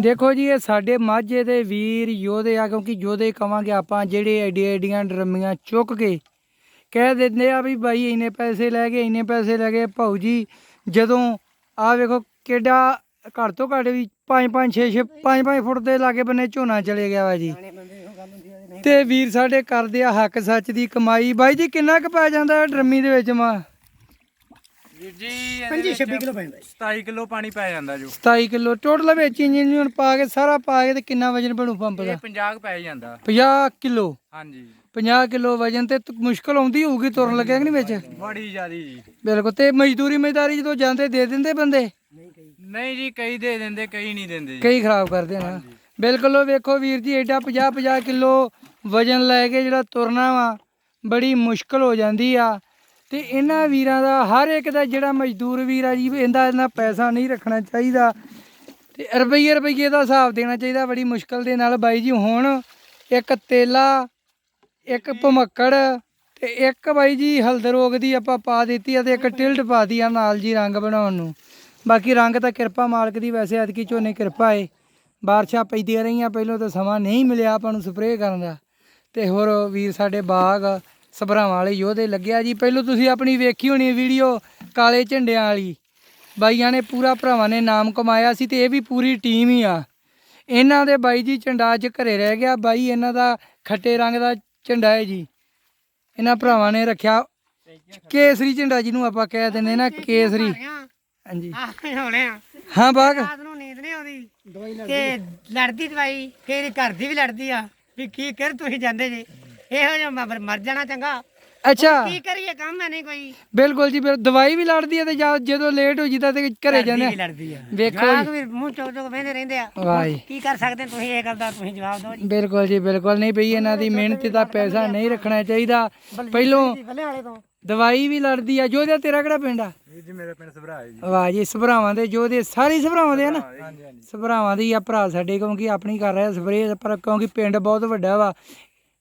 ਦੇਖੋ ਜੀ, ਇਹ ਸਾਡੇ ਮਾਝੇ ਦੇ ਵੀਰ ਯੋਧੇ ਆ, ਕਿਉਂਕਿ ਯੋਧੇ ਕਵਾਂਗੇ ਆਪਾਂ, ਜਿਹੜੇ ਐਡੀਆਂ ਐਡੀਆਂ ਡਰਮੀਆਂ ਚੁੱਕ ਕੇ ਕਹਿ ਦਿੰਦੇ ਆ ਵੀ ਬਾਈ ਇੰਨੇ ਪੈਸੇ ਲੈ ਗਏ, ਇੰਨੇ ਪੈਸੇ ਲੈ ਗਏ। ਭਾਊ ਜੀ, ਜਦੋਂ ਆ ਵੇਖੋ ਕਿੱਡਾ ਘੱਟ ਤੋਂ ਘੱਟ ਵੀ 5 5 6 6 5 5 ਫੁੱਟ ਦੇ ਲਾਗੇ ਬੰਨੇ ਝੋਨਾ ਚਲੇ ਗਿਆ ਵਾ ਜੀ। ਤੇ ਵੀਰ ਸਾਡੇ ਕਰਦੇ ਆ ਹੱਕ ਸੱਚ ਦੀ ਕਮਾਈ। ਬਾਈ ਜੀ, ਕਿੰਨਾ ਕੁ ਪੈ ਜਾਂਦਾ ਡਰਮੀ ਦੇ ਵਿੱਚ ਮਾ? ਵੀਰ ਜੀ 25 26 ਕਿਲੋ ਪੈਂਦਾ 27 ਕਿਲੋ ਪਾਣੀ ਪੈ ਜਾਂਦਾ ਜੋ। 27 ਕਿਲੋ ਟੋਟਲ ਵਿੱਚ ਇੰਜਨ ਪਾ ਕੇ ਸਾਰਾ ਪਾ ਕੇ ਤੇ ਕਿੰਨਾ ਵਜਨ ਬਣੂ ਪੰਪ ਦਾ? ਇਹ 50 ਕੁ ਪੈ ਜਾਂਦਾ। 50 ਕਿਲੋ? ਹਾਂਜੀ। 50 ਕਿਲੋ ਵਜਨ ਤੇ ਤ- ਮੁਸ਼ਕਲ ਆਉਂਦੀ ਹੋਊਗੀ ਤੁਰਨ ਲੱਗਿਆ ਕਿ ਨਹੀਂ ਵਿੱਚ? ਬੜੀ ਜ਼ਿਆਦੀ ਜੀ। ਬਿਲਕੁਲ ਤੇ ਮਜ਼ਦੂਰੀ ਮਜ਼ਦਾਰੀ ਜਦੋਂ ਜਾਂਦੇ ਦੇ ਦਿੰਦੇ ਬੰਦੇ? ਨਹੀਂ ਜੀ ਕਈ ਦੇ ਦਿੰਦੇ ਕਈ ਨਹੀਂ ਦਿੰਦੇ ਜੀ। ਕਈ ਖਰਾਬ ਕਰਦੇ ਨਾ। ਬਿਲਕੁਲ ਉਹ ਵੇਖੋ ਵੀਰ ਜੀ ਐਡਾ 50 50 ਕਿਲੋ ਵਜਨ ਲੈ ਕੇ ਜਿਹੜਾ ਤੁਰਨਾ ਵਾ ਬੜੀ ਮੁਸ਼ਕਲ ਹੋ ਜਾਂਦੀ ਆ। ਤੇ ਇਹਨਾਂ ਵੀਰਾਂ ਦਾ ਹਰ ਇੱਕ ਦਾ ਜਿਹੜਾ ਮਜ਼ਦੂਰ ਵੀਰ ਆ ਜੀ ਇਹਦਾ ਇਹਨਾਂ ਪੈਸਾ ਨਹੀਂ ਰੱਖਣਾ ਚਾਹੀਦਾ। ਤੇ ਰੁਪਈਏ ਰੁਪਈਏ ਦਾ ਹਿਸਾਬ ਦੇਣਾ ਚਾਹੀਦਾ ਬੜੀ ਮੁਸ਼ਕਲ ਦੇ ਨਾਲ। ਬਾਈ ਜੀ ਹੁਣ ਇੱਕ ਤੇਲਾ ਇੱਕ ਭਮੱਕੜ ਤੇ ਇੱਕ ਬਾਈ ਜੀ ਹਲਦਰੋਗ ਦੀ ਆਪਾਂ ਪਾ ਦਿੱਤੀ ਆ ਤੇ ਇੱਕ ਟਿਲਟ ਪਾ ਦਿੱਤੀ ਆ ਨਾਲ ਜੀ ਰੰਗ ਬਣਾਉਣ ਨੂੰ। ਬਾਕੀ ਰੰਗ ਤਾਂ ਕਿਰਪਾ ਮਾਲਕ ਦੀ ਵੈਸੇ ਐਤਕੀ ਝੋਨੇ ਕਿਰਪਾ ਏ। ਬਾਰਿਸ਼ਾਂ ਪੈਂਦੀਆਂ ਰਹੀਆਂ ਪਹਿਲਾਂ ਤਾਂ ਸਮਾਂ ਨਹੀਂ ਮਿਲਿਆ ਆਪਾਂ ਨੂੰ ਸਪਰੇਅ ਕਰਨ ਦਾ। ਤੇ ਹੋਰ ਵੀਰ ਸਾਡੇ ਬਾਗ ਸਭਰਾਵਾਂ ਵਾਲੇ ਯੋਧੇ ਲੱਗਿਆ ਜੀ। ਪਹਿਲਾਂ ਤੁਸੀਂ ਆਪਣੀ ਵੇਖੀ ਹੋਣੀ ਵੀਡੀਓ ਕਾਲੇ ਝੰਡਿਆਂ ਵਾਲੀ। ਬਾਈਆਂ ਨੇ ਪੂਰਾ ਭਰਾਵਾਂ ਨੇ ਨਾਮ ਕਮਾਇਆ ਸੀ ਤੇ ਇਹ ਵੀ ਪੂਰੀ ਟੀਮ ਹੀ ਆ। ਇਹਨਾਂ ਦੇ ਬਾਈ ਜੀ ਝੰਡਾ ਅੱਜ ਘਰੇ ਰਹਿ ਗਿਆ। ਬਾਈ ਇਹਨਾਂ ਦਾ ਖੱਟੇ ਰੰਗ ਦਾ ਝੰਡਾ ਹੈ ਜੀ। ਇਹਨਾਂ ਭਰਾਵਾਂ ਨੇ ਰੱਖਿਆ ਕੇਸਰੀ ਝੰਡਾ ਜਿਹਨੂੰ ਆਪਾਂ ਕਹਿ ਦਿੰਦੇ ਨਾ ਕੇਸਰੀ ਹਾਂਜੀ। ਆਹ ਹੋਣੇ ਆ। ਹਾਂ ਬਾਗ। ਰਾਤ ਨੂੰ ਨੀਂਦ ਨਹੀਂ ਆਉਂਦੀ। ਤੇ ਲੜਦੀ ਦਵਾਈ ਫੇਰ ਘਰ ਦੀ ਵੀ ਲੜਦੀ ਆ। ਵੀ ਕੀ ਕਰ ਤੁਸੀਂ ਜਾਂਦੇ ਜੇ। ਇਹੋ ਜਿਹਾ ਮਰ ਮਰ ਜਾਣਾ ਚੰਗਾ। ਅੱਛਾ। ਕੀ ਕਰੀਏ ਕੰਮ ਹੈ ਨਹੀਂ ਕੋਈ। ਬਿਲਕੁਲ ਜੀ ਬਿਲ ਦਵਾਈ ਵੀ ਲੜਦੀ ਹੈ ਤੇ ਜਾਂ- ਜਦੋਂ ਲੇਟ ਹੋ ਜਿੱਦਾਂ ਤੇ ਘਰੇ ਜਾਂਦੇ ਵੀ ਆ। ਲੜਦੀ ਆ। ਵੇਖੋ ਵੀ ਮੂੰਹ ਚੋਕ ਚੋਕ ਵੇਂਦੇ ਰਹਿੰਦੇ ਆ। ਵਾਹ ਜੀ। ਕੀ ਕਰ ਸਕਦੇ ਤੁਸੀਂ ਇਹ ਗੱਲ ਦਾ ਤੁਸੀਂ ਜਵਾਬ ਦਿਓ ਜੀ। ਬਿਲਕੁਲ ਜੀ ਬਿਲਕੁਲ ਨਹੀਂ ਪਈ ਇਹਨਾਂ ਦੀ ਮਿਹਨਤ ਦਾ ਪੈਸਾ ਨਹੀਂ ਰੱਖਣਾ ਚਾਹੀਦਾ। ਪਹਿਲੋਂ ਬੱਲੇ ਵਾਲੇ ਤੋਂ। ਦਵਾਈ ਵੀ ਲੜਦੀ ਆ। ਜੋਧਿਆ ਤੇਰਾ ਕਿਹੜਾ ਪਿੰਡ ਆ? ਜੀ ਮੇਰੇ ਪਿੰਡ ਸਭਰਾ ਹੈ ਜੀ। ਵਾਹ ਜੀ ਸਭਰਾਵਾਂ ਦੇ ਜੋਧੇ ਸਾਰੀ ਸਭਰਾਵਾਂ ਦੇ ਆ ਨਾ? ਹਾਂਜੀ ਹਾਂਜੀ। ਸਭਰਾਵਾਂ ਦੀ ਆ ਭਰਾ ਸਾਡੇ ਕਿਉਂਕਿ ਆਪਣੀ ਕਰ ਰਿਹਾ ਸਪਰੇਅ ਪਰ ਕਿਉਂਕਿ ਪਿੰਡ ਬਹੁਤ ਵੱਡਾ ਵਾ।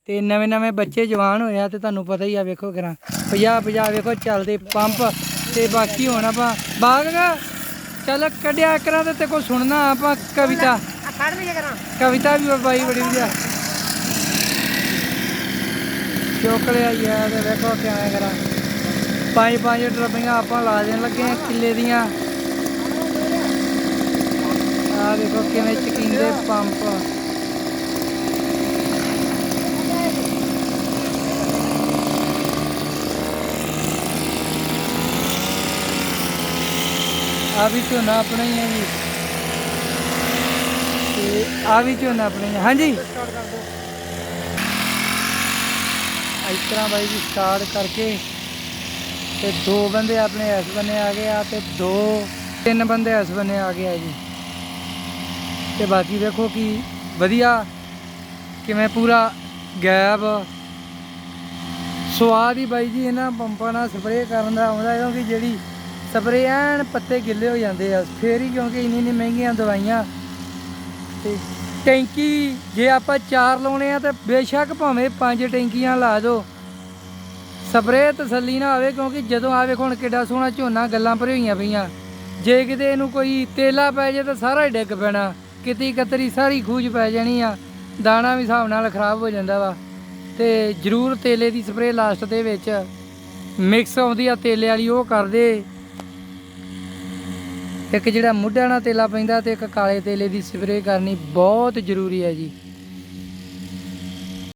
ਤੇ ਨਵੇਂ ਨਵੇਂ ਬੱਚੇ ਜਵਾਨ ਹੋਇਆ ਤੇ ਤੁਹਾਨੂੰ ਪਤਾ ਹੀ ਆ ਵੇਖੋ ਕਰਾਂ। 50 50 ਵੇਖੋ ਚੱਲਦੇ ਪੰਪ ਤੇ ਬਾਕੀ ਹੁਣ ਆਪਾਂ ਬਾਗ ਚੱਲ ਕੱਢਿਆ ਕਰਾਂ ਤੇ ਕੋ ਸੁਣਨਾ ਆਪਾਂ ਕਵਿਤਾ। ਆ ਵੀ ਕਰਾਂ ਕਵਿਤਾ ਵੀ ਬਾਈ ਬੜੀ ਵਧੀਆ। ਚੁੱਕ ਯਾਰ ਵੇਖੋ ਕਿਵੇਂ ਕਰਾਂ। ਪੰਜ ਪੰਜ ਡਰਬੀਆਂ ਆਪਾਂ ਲਾ ਦੇਣ ਲੱਗੇ ਆ ਕਿੱਲੇ ਦੀਆਂ। ਆ ਵੇਖੋ ਕਿਵੇਂ ਚਕੀਂਦੇ ਪੰਪ। ਆ ਵੀ ਝੋਨਾ ਆਪਣਾ ਹੀ ਹੈ ਜੀ। ਤੇ ਆ ਵੀ ਝੋਨਾ ਆਪਣਾ ਹੀ ਹੈ। ਹਾਂਜੀ। ਇਸ ਤਰ੍ਹਾਂ ਬਾਈ ਜੀ ਸਟਾਰਟ ਕਰਕੇ ਤੇ ਦੋ ਬੰਦੇ ਆਪਣੇ ਇਸ ਬੰਨੇ ਆ ਗਏ ਆ ਤੇ ਦੋ, ਤਿੰਨ ਬੰਦੇ ਇਸ ਬੰਨੇ ਆ ਗਏ ਆ ਜੀ। ਤੇ ਬਾਕੀ ਦੇਖੋ ਕਿ ਵਧੀਆ ਕਿਵੇਂ ਪੂਰਾ ਗੈਬ ਸਵਾਦ ਹੀ ਬਾਈ ਜੀ ਇਹਨਾਂ ਪੰਪਾਂ ਨਾਲ ਸਪਰੇਅ ਕਰਨ ਦਾ ਆਉਂਦਾ ਕਿਉਂਕਿ ਜਿਹੜੀ ਸਪਰੇਅ ਐਨ ਪੱਤੇ ਗਿੱਲੇ ਹੋ ਜਾਂਦੇ ਆ। ਫੇਰ ਹੀ ਕਿਉਂਕਿ ਇੰਨੀ ਇੰਨੀ ਮਹਿੰਗੀਆਂ ਦਵਾਈਆਂ। ਤੇ ਟੈਂਕੀ ਜੇ ਆਪਾਂ ਚਾਰ ਲਾਉਣੇ ਆ ਤੇ ਬੇਸ਼ੱਕ ਭਾਵੇਂ ਪੰਜ ਟੈਂਕੀਆਂ ਲਾ ਦਿਓ ਸਪਰੇਅ ਤਸੱਲੀ ਨਾ ਆਵੇ ਕਿਉਂਕਿ ਜਦੋਂ ਆ ਵੇਖੋ ਹੁਣ ਕਿੱਡਾ ਸੋਹਣਾ ਝੋਨਾ ਗੱਲਾਂ ਭਰੀ ਹੋਈਆਂ ਪਈਆਂ। ਜੇ ਕਿਤੇ ਇਹਨੂੰ ਕੋਈ ਤੇਲਾ ਪੈ ਜੇ ਤਾਂ ਸਾਰਾ ਹੀ ਡਿੱਗ ਪੈਣਾ। ਕਿਤੇ ਕਤਰੀ ਸਾਰੀ ਖੂਜ ਪੈ ਜਾਣੀ ਆ। ਦਾਣਾ ਵੀ ਹਿਸਾਬ ਨਾਲ ਖਰਾਬ ਹੋ ਜਾਂਦਾ ਵਾ। ਤੇ ਜ਼ਰੂਰ ਤੇਲੇ ਦੀ ਸਪਰੇਅ ਲਾਸਟ ਦੇ ਵਿੱਚ। ਮਿਕਸ ਆਉਂਦੀ ਆ ਤੇਲੇ ਵਾਲੀ, ਉਹ ਕਰਦੇ ਇੱਕ ਜਿਹੜਾ ਮੁੱਢਾ ਨਾਲ ਤੇਲਾ ਪੈਂਦਾ ਤੇ ਇੱਕ ਕਾਲੇ ਤੇਲੇ ਦੀ ਸਪਰੇਅ ਕਰਨੀ ਬਹੁਤ ਜ਼ਰੂਰੀ ਹੈ ਜੀ।